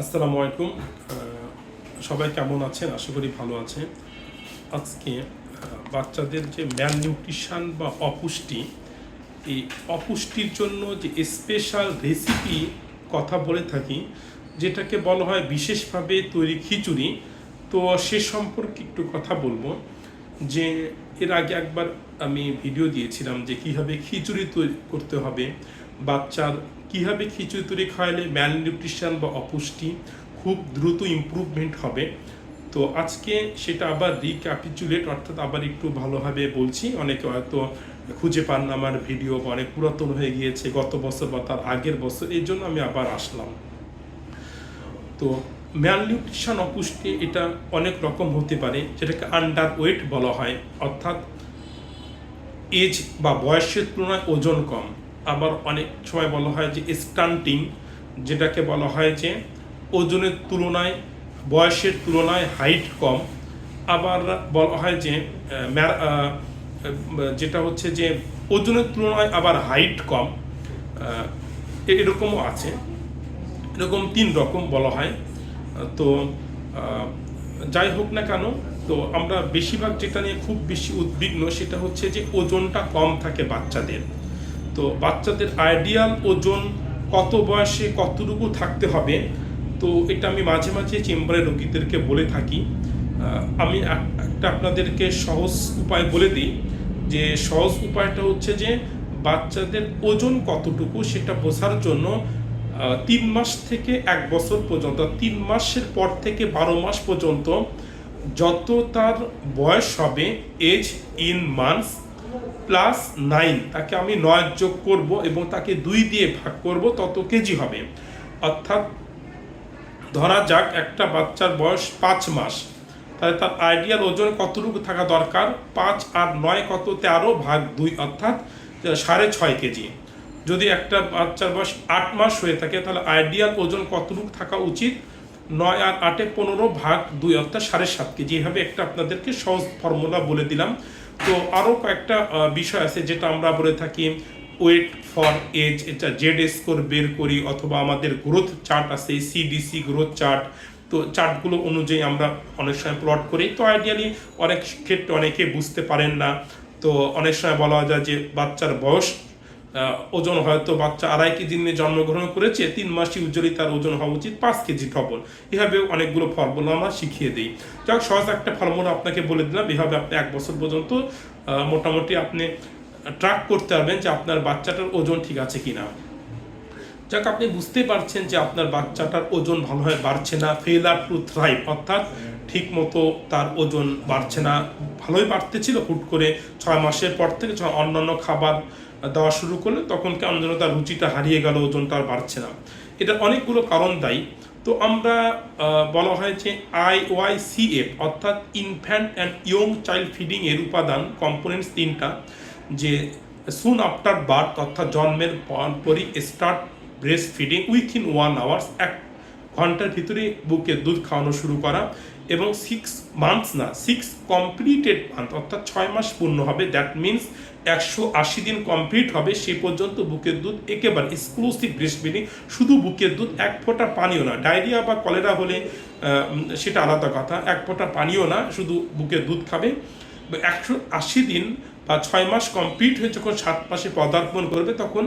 আসসালামু আলাইকুম। সবাই কেমন আছেন? আশা করি ভালো আছেন। আজকে বাচ্চাদের যে ম্যাল নিউট্রিশন বা অপুষ্টি, এই অপুষ্টির জন্য যে স্পেশাল রেসিপি কথা বলে থাকি, যেটাকে বলা হয় বিশেষভাবে তৈরি খিচুড়ি, তো সে সম্পর্কে একটু কথা বলব। যে এর আগে একবার আমি ভিডিও দিয়েছিলাম যে কীভাবে খিচুড়ি তৈরি করতে হবে বাচ্চার কীভাবে খিচুড়ি তৈরি খাওয়ালে ম্যাল নিউট্রিশন বা অপুষ্টি খুব দ্রুত ইমপ্রুভমেন্ট হবে। তো আজকে সেটা আবার রিক্যাপিচুলেট অর্থাৎ আবার একটু ভালোভাবে বলছি। অনেকে হয়তো খুঁজে পান না আমার ভিডিও অনেক পুরাতন হয়ে গিয়েছে, গত বছর বা তার আগের বছর, এই জন্য আমি আবার আসলাম। তো ম্যালনিউট্রিশন অপুষ্টি এটা অনেক রকম হতে পারে, যেটাকে আন্ডার ওয়েট বলা হয়, অর্থাৎ এজ বা বয়সের তুলনায় ওজন কম। আবার অনেক সময় বলা হয় যে স্টান্টিং যেটাকে বলা হয় যে ওজনের তুলনায়, বয়সের তুলনায় হাইট কম। আবার বলা হয় যে যেটা হচ্ছে যে ওজনের তুলনায় আবার হাইট কম। এরকমও আছে। এরকম তিন রকম বলা হয়। তো যাই হোক না কেন, তো আমরা বেশিরভাগ যেটা নিয়ে খুব বেশি উদ্বিগ্ন, সেটা হচ্ছে যে ওজনটা কম থাকে বাচ্চাদের। তো বাচ্চাদের আইডিয়াল ওজন কত বয়সে কতটুকু থাকতে হবে? তো এটা আমি মাঝে মাঝে চেম্বারে রোগীদেরকে বলে থাকি। আমি একটা আপনাদেরকে সহজ উপায় বলে দিই যে সহজ উপায়টা হচ্ছে যে বাচ্চাদের ওজন কতটুকু সেটা বোঝার জন্য তিন মাস থেকে এক বছর পর্যন্ত, তিন মাসের পর থেকে বারো মাস পর্যন্ত যত তার বয়স হবে age in months plus nine তাকে আমি নয় যোগ করব এবং তাকে দুই দিয়ে ভাগ করব, তত কেজি হবে। অর্থাৎ ধরা যাক একটা বাচ্চার বয়স পাঁচ মাস। তাহলে তার আইডিয়াল ওজন কতটুকু থাকা দরকার? পাঁচ আর নয় কত? তেরো ভাগ দুই, অর্থাৎ সাড়ে ছয় কেজি যদি একটা বাচ্চার বয়স আট মাস হয়ে থাকে, তাহলে আইডিয়াল ওজন কতটুকু থাকা উচিত? নয় আর আটে পনেরো ভাগ দুই, অর্থাৎ সাড়ে সাত কেজি এভাবে একটা আপনাদেরকে সহজ ফর্মুলা বলে দিলাম। তো আরও কয়েকটা বিষয় আছে যেটা আমরা বলে থাকি ওয়েট ফর এজ এটা জেড স্কোর বের করি অথবা আমাদের গ্রোথ চার্ট আছে সিডিসি গ্রোথ চার্ট তো চার্টগুলো অনুযায়ী আমরা অনেক সময় প্লট করি। তো আইডিয়ালি অনেক ক্ষেত্রে অনেকে বুঝতে পারেন না। তো অনেক সময় বলা যায় যে বাচ্চার বয়স ওজন হয়তো বাচ্চা আড়াই কেজি নিয়ে জন্মগ্রহণ করেছে, তিন মাসই উজ্জ্বলি তার ওজন হওয়া উচিত, পাঁচ কেজি ডবল এভাবে অনেকগুলো ফর্মুলা আমরা শিখিয়ে দিই। যাক, সহজ একটা ফর্মুলা আপনাকে বলে দিলাম। এভাবে আপনি এক বছর পর্যন্ত মোটামুটি আপনি ট্র্যাক করতে পারবেন যে আপনার বাচ্চাটার ওজন ঠিক আছে কিনা। যাক, আপনি বুঝতে পারছেন যে আপনার বাচ্চাটার ওজন ভালোভাবে বাড়ছে না ফেলার টু থ্রাইভ অর্থাৎ ঠিক মতো তার ওজন বাড়ছে না। ভালোই বাড়তে ছিল হুট করে ছয় মাসের পর থেকে অন্যান্য খাবার দেওয়া শুরু করলে তখন কেমন যেন তার রুচিটা হারিয়ে গেল ওজনটা আর বাড়ছে না। এটা অনেকগুলো কারণ দায়ী। তো আমরা বলা হয় যে এফ, অর্থাৎ ইনফ্যান্ট অ্যান্ড ইয়ং চাইল্ড ফিডিংয়ের উপাদান কম্পোনেন্টস তিনটা, যে সুন আফটার বার্থ অর্থাৎ জন্মের পর- পরই start breast feeding with in one hours এক ঘণ্টার ভিতরে বুকে দুধ খাওয়ানো শুরু করা। এবং সিক্স মান্থস না সিক্স কমপ্লিটেড মান্থ অর্থাৎ ছয় মাস পূর্ণ হবে। দ্যাট মিন্স একশো আশি দিন কমপ্লিট হবে। সে পর্যন্ত বুকের দুধ একেবারে এক্সক্লুসিভ ব্রেস্ট ফিডিং শুধু বুকের দুধ, এক ফোঁটা পানিও না। ডায়রিয়া বা কলেরা হলে সেটা আলাদা কথা। এক ফোঁটা পানিও না, শুধু বুকের দুধ খাবে। একশো আশি দিন বা ছয় মাস কমপ্লিট হয়ে যখন সাত মাসে পদার্পণ করবে, তখন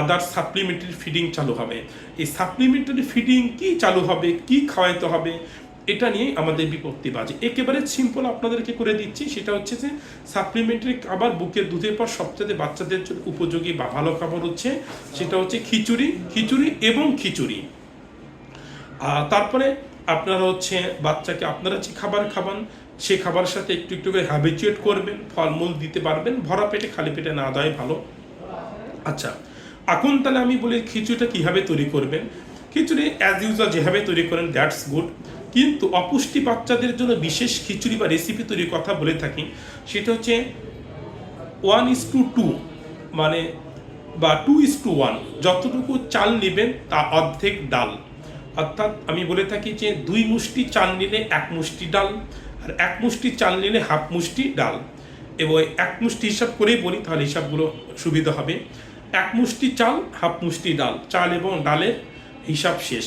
আদার সাপ্লিমেন্টারি ফিডিং চালু হবে। এই সাপ্লিমেন্টারি ফিডিং কি চালু হবে? কি খাওয়াইতে হবে? এটা নিয়ে আমাদের বিপত্তি বাজে। একেবারে সিম্পল আপনাদেরকে করে দিচ্ছি, সেটা হচ্ছে যে সাপ্লিমেন্টারি খাবার বুকের দুধের পর সবচেয়ে বাচ্চাদের জন্য উপযোগী বা ভালো খাবার হচ্ছে, সেটা হচ্ছে খিচুড়ি খিচুড়ি এবং খিচুড়ি। তারপরে আপনারা হচ্ছে বাচ্চাকে, আপনারা যে খাবার খাবান, সে খাবারের সাথে একটু একটু করে হ্যাবিচুয়েট করবেন, ফলমূল দিতে পারবেন, ভরা পেটে, খালি পেটে না দেয় ভালো। আচ্ছা এখন তাহলে আমি বলি খিচুড়িটা কীভাবে তৈরি করবেন? খিচুড়ি অ্যাজ ইউজুয়াল যেভাবে তৈরি করেন দ্যাটস গুড কিন্তু অপুষ্টি বাচ্চাদের জন্য বিশেষ খিচুড়ি বা রেসিপি তৈরির কথা বলে থাকি, সেটা হচ্ছে ওয়ান ইস টু টু মানে বা টু ইস টু ওয়ান যতটুকু চাল নেবেন তা অর্ধেক ডাল। অর্থাৎ আমি বলে থাকি যে দুই মুষ্টি চাল নিলে এক মুষ্টি ডাল আর এক মুষ্টি চাল নিলে হাফ মুষ্টি ডাল। এবং এক মুষ্টি হিসাব করেই বলি, তাহলে হিসাবগুলো সুবিধা হবে। এক মুষ্টি চাল, হাফ মুষ্টি ডাল। চাল এবং ডালের হিসাব শেষ।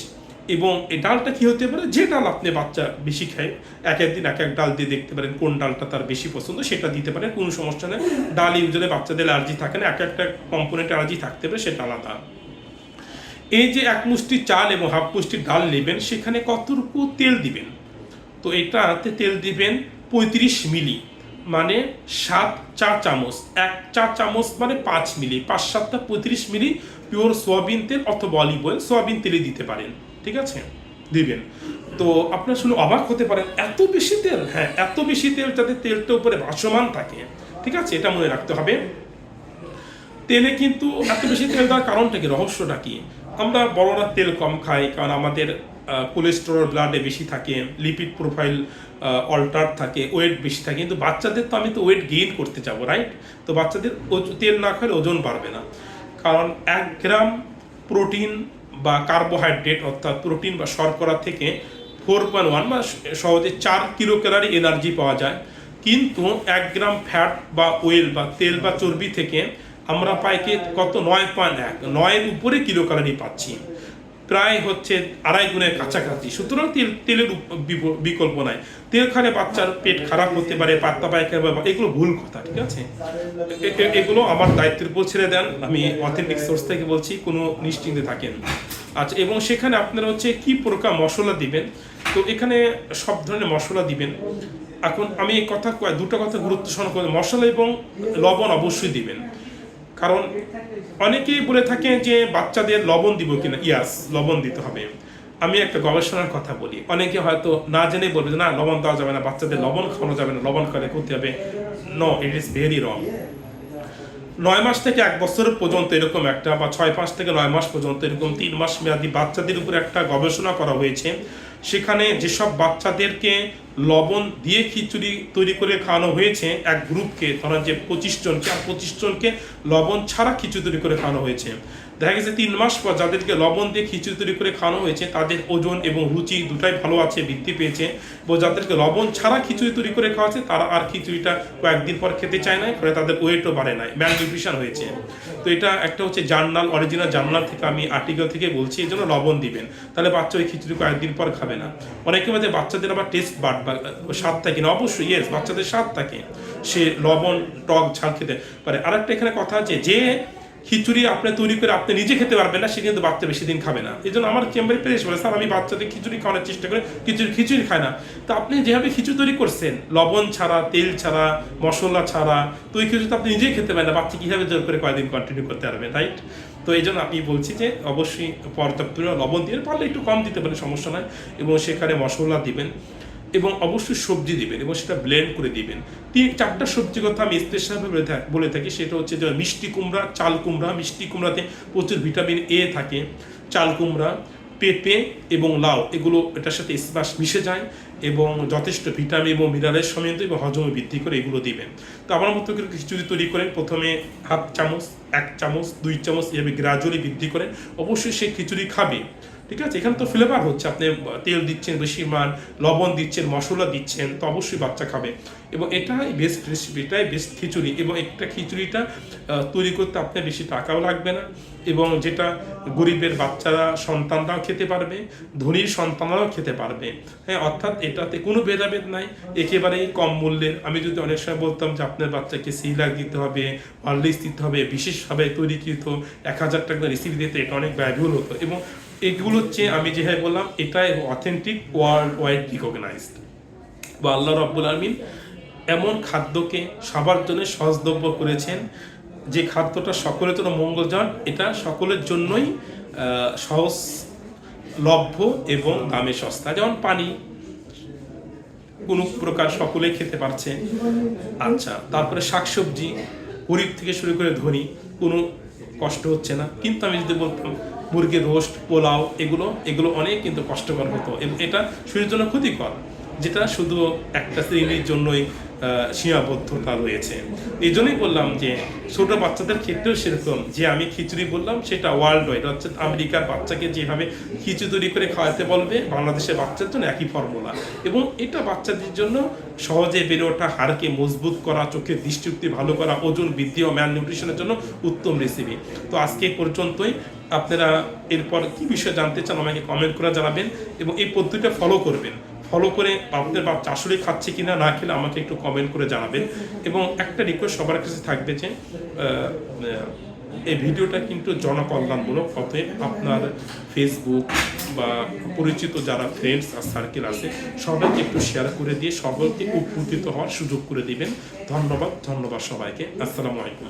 এবং এই ডালটা কি হতে পারে? যে ডাল আপনি বাচ্চা বেশি খায়, এক একদিন এক এক ডাল দিয়ে দেখতে পারেন কোন ডালটা তার বেশি পছন্দ, সেটা দিতে পারেন, কোনো সমস্যা নেই। ডাল ইউজুয়ালি বাচ্চাদের অ্যালার্জি থাকে না, এক একটা কম্পোনেন্ট অ্যালার্জি থাকতে পারে, সেটা আলাদা। এই যে এক মুষ্টি চাল এবং হাফ মুষ্টি ডাল নেবেন, সেখানে কতটুকু তেল দিবেন? তো এটাতে তেল দিবেন পঁয়ত্রিশ মিলি মানে সাত চা চামচ। এক চা চামচ মানে পাঁচ মিলি, পাঁচ সাতটা পঁয়ত্রিশ মিলি পিওর সোয়াবিন তেল অথবা অলিভ অয়েল সোয়াবিন তেলে দিতে পারেন। ঠিক আছে? দিবেন। তো আপনার শুনে অবাক হতে পারেন, এত বেশি তেল? হ্যাঁ এত বেশি তেল যাতে তেলটা উপরে ভাসমান থাকে। ঠিক আছে? এটা মনে রাখতে হবে। তেলে কিন্তু এত বেশি তেল দেওয়ার কারণটা কি? রহস্যটা কি? আমরা বড়রা তেল কম খাই কারণ আমাদের কোলেস্টেরল ব্লাডে বেশি থাকে লিপিড প্রোফাইল অল্টার থাকে ওয়েট বেশি থাকে। কিন্তু বাচ্চাদের তো আমি তো ওয়েট গেইন করতে যাব রাইট তো বাচ্চাদের তেল না খেলে ওজন বাড়বে না। কারণ এক গ্রাম প্রোটিন বা কার্বোহাইড্রেট অর্থাৎ প্রোটিন বা শর্করা থেকে ফোর পয়েন্ট ওয়ান বা সহজে চার কিলো ক্যালারি এনার্জি পাওয়া যায়। কিন্তু এক গ্রাম ফ্যাট বা ওয়েল বা তেল বা চর্বি থেকে আমরা পাইকে কত? নয় পয়েন্ট এক, নয়ের উপরে কিলো ক্যালারি পাচ্ছি। প্রায় হচ্ছে আড়াই গুণের কাছাকাছি। সুতরাং তেল, তেলের বিকল্প নাই। তেল খালে বাচ্চার পেট খারাপ হতে পারে পাত্তা পায়খানা এগুলো ভুল কথা, ঠিক আছে? এগুলো আমার দায়িত্বের উপর ছেড়ে দেন। আমি অথেন্টিক সোর্স থেকে বলছি, কোনো নিশ্চিন্তে থাকেন আচ্ছা এবং সেখানে আপনারা হচ্ছে কি প্রকার মশলা দিবেন? তো এখানে সব ধরনের মশলা দিবেন। এখন আমি কথা দুটো কথা গুরুত্ব সহকারে করে, মশলা এবং লবণ অবশ্যই দিবেন। কারণ অনেকেই বলে থাকে যে বাচ্চাদের লবণ দিব কিনা, ইয়াস, লবণ দিতে হবে। আমি একটা গবেষণার কথা বলি। অনেকে হয়তো না জেনে বলবে না, লবণ দেওয়া যাবে না, বাচ্চাদের লবণ খাওয়ানো যাবে না, লবণ করে করতে হবে। No it is very wrong নয় মাস থেকে এক বছর পর্যন্ত এরকম একটা, বা ছয় মাস থেকে নয় মাস পর্যন্ত এরকম তিন মাস মেয়াদি বাচ্চাদের উপর একটা গবেষণা করা হয়েছে। সেখানে যেসব বাচ্চাদেরকে লবণ দিয়ে খিচুড়ি তৈরি করে খাওয়ানো হয়েছে, এক গ্রুপকে ধরেন যে পঁচিশ জনকে, আর পঁচিশ জনকে লবণ ছাড়া খিচুড়ি তৈরি করে খাওয়ানো হয়েছে। দেখা গেছে তিন মাস পর যাদেরকে লবণ দিয়ে খিচুড়ি তৈরি করে খাওয়ানো হয়েছে, তাদের ওজন এবং রুচি দুটাই ভালো আছে, বৃদ্ধি পেয়েছে। এবং যাদেরকে লবণ ছাড়া খিচুড়ি তৈরি করে খাওয়াচ্ছে, তারা আর খিচুড়িটা কয়েকদিন পর খেতে চায় না ফলে তাদের ওয়েটও বাড়ে নাই, ম্যাল নিউট্রিশন হয়েছে। তো এটা একটা হচ্ছে জার্নাল অরিজিনাল জার্নাল থেকে আমি আর্টিকেল থেকে বলছি এই জন্য লবণ দিবেন। তাহলে বাচ্চা ওই খিচুড়ি কয়েকদিন পর খাবে। না। অনেকে মধ্যে বাচ্চাদের আবার টেস্ট বাট বা স্বাদ থাকে না? অবশ্যই ইয়েস বাচ্চাদের স্বাদ থাকে সে লবণ, টক, ঝাল খেতে পারে। আরেকটা এখানে কথা আছে, যে খিচুড়ি আপনি তৈরি করে আপনি নিজে খেতে পারবেন না, সে কিন্তু বাচ্চা বেশি দিন খাবে না। এই জন্য আমার চেম্বারে পেরেছে বলে, স্যার, আমি বাচ্চাদের খিচুড়ি খাওয়ানোর চেষ্টা করি, খিচুড়ি খিচুড়ি খায় না। তো আপনি যেভাবে খিচুড়ি তৈরি করছেন, লবণ ছাড়া, তেল ছাড়া, মশলা ছাড়া, তো ওই খিচুড়ি তো আপনি নিজেই খেতে পারেন না। বাচ্চা কীভাবে জোর করে কয়েকদিন কন্টিনিউ করতে পারবে রাইট তো এই জন্য আমি বলছি যে অবশ্যই পর্যাপ্ত লবণ দিয়ে পারলে একটু কম দিতে পারেন সমস্যা নয় এবং সেখানে মশলা দিবেন এবং অবশ্যই সবজি দিবেন এবং সেটা ব্লেন্ড করে দিবেন। তিন, চারটা সবজির কথা আমি স্পেশালভাবে বলে থাকি সেটা হচ্ছে যে মিষ্টি কুমড়া, চাল কুমড়া, মিষ্টি কুমড়াতে প্রচুর ভিটামিন এ থাকে। চাল কুমড়া পেঁপে এবং লাউ, এগুলো এটার সাথে স্পাস মিশে যায় এবং যথেষ্ট ভিটামিন এবং মিনারেল সমৃদ্ধ এবং হজম বৃদ্ধি করে এগুলো দিবেন। তো আমার মতো করে খিচুড়ি তৈরি করেন। প্রথমে হাফ চামচ, এক চামচ, দুই চামচ এভাবে গ্রাজুয়ালি বৃদ্ধি করেন অবশ্যই সে খিচুড়ি খাবে। ঠিক আছে? এখানে তো ফ্লেভার হচ্ছে। আপনি তেল দিচ্ছেন, বেশি মান, লবণ দিচ্ছেন, মশলা দিচ্ছেন, তো অবশ্যই বাচ্চা খাবে। এবং এটাই বেস্ট রেসিপি এটাই বেস্ট খিচুড়ি। এবং একটা খিচুড়িটা তৈরি করতে আপনার বেশি টাকাও লাগবে না। এবং যেটা গরিবের বাচ্চারা, সন্তানরাও খেতে পারবে, ধনীর সন্তানরাও খেতে পারবে। হ্যাঁ অর্থাৎ এটাতে কোনো ভেদাভেদ নাই। একেবারেই কম মূল্যের। আমি যদি অনেক সময় বলতাম যে আপনার বাচ্চাকে সিলাক দিতে হবে হরলিক্স দিতে হবে, বিশেষভাবে তৈরিকৃত এক হাজার টাকা রেসিপি দিতে, এটা অনেক ব্যয়বহুল হতো। এবং এগুলো হচ্ছে আমি যেভাবে বললাম এটাই অথেন্টিক ওয়ার্ল্ড ওয়াইড রিকগনাইজড বা আল্লাহ রব্বুল আলমিন এমন খাদ্যকে সবার জন্য সহজলভ্য করেছেন যে খাদ্যটা সকলের জন্য মঙ্গলজন এটা সকলের জন্যই আহ, সহজলভ্য এবং দামে সস্তা। যেমন পানি কোনো প্রকার সকলে খেতে পারছে। আচ্ছা তারপরে শাকসবজি গরিব থেকে শুরু করে ধনী কোনো কষ্ট হচ্ছে না। কিন্তু আমি যদি বলতাম মুরগির রোস্ট, পোলাও, এগুলো এগুলো অনেক কিন্তু কষ্টকর হতো এবং এটা শরীরের জন্য ক্ষতিকর, যেটা শুধু একটা শ্রেণির জন্যই সীমাবদ্ধতা রয়েছে। এই জন্যই বললাম যে, ছোট বাচ্চাদের ক্ষেত্রেও সেরকম। যে আমি খিচুড়ি বললাম, সেটা ওয়ার্ল্ড ওয়াইড হচ্ছে আমেরিকার বাচ্চাকে যেভাবে খিচুড়ি তৈরি করে খাওয়াতে বলবে, বাংলাদেশের বাচ্চার জন্য একই ফর্মুলা এবং এটা বাচ্চাদের জন্য সহজে বেড়ে ওঠা হাড়কে মজবুত করা, চোখের দৃষ্টিশক্তি ভালো করা, ওজন বৃদ্ধি ও ম্যান নিউট্রিশনের জন্য উত্তম রেসিপি তো আজকে পর্যন্তই। আপনারা এরপর কি বিষয়ে জানতে চান, আমাকে কমেন্ট করে জানাবেন এবং এই পদ্ধতিটা ফলো করবেন। ফলো করে আপনার বাচ্চা আসলে খাচ্ছে কিনা না খেলে আমাকে একটু কমেন্ট করে জানাবেন এবং একটা রিকোয়েস্ট সবার কাছে থাকবে যে এই ভিডিওটা কিন্তু জনকল্যাণমূলক অতএব আপনার ফেসবুক বা পরিচিত যারা ফ্রেন্ডস আর সার্কেল আছে, সবাইকে একটু শেয়ার করে দিয়ে সকলকে উপকৃত হওয়ার সুযোগ করে দিবেন। ধন্যবাদ ধন্যবাদ সবাইকে। আসসালামু আলাইকুম।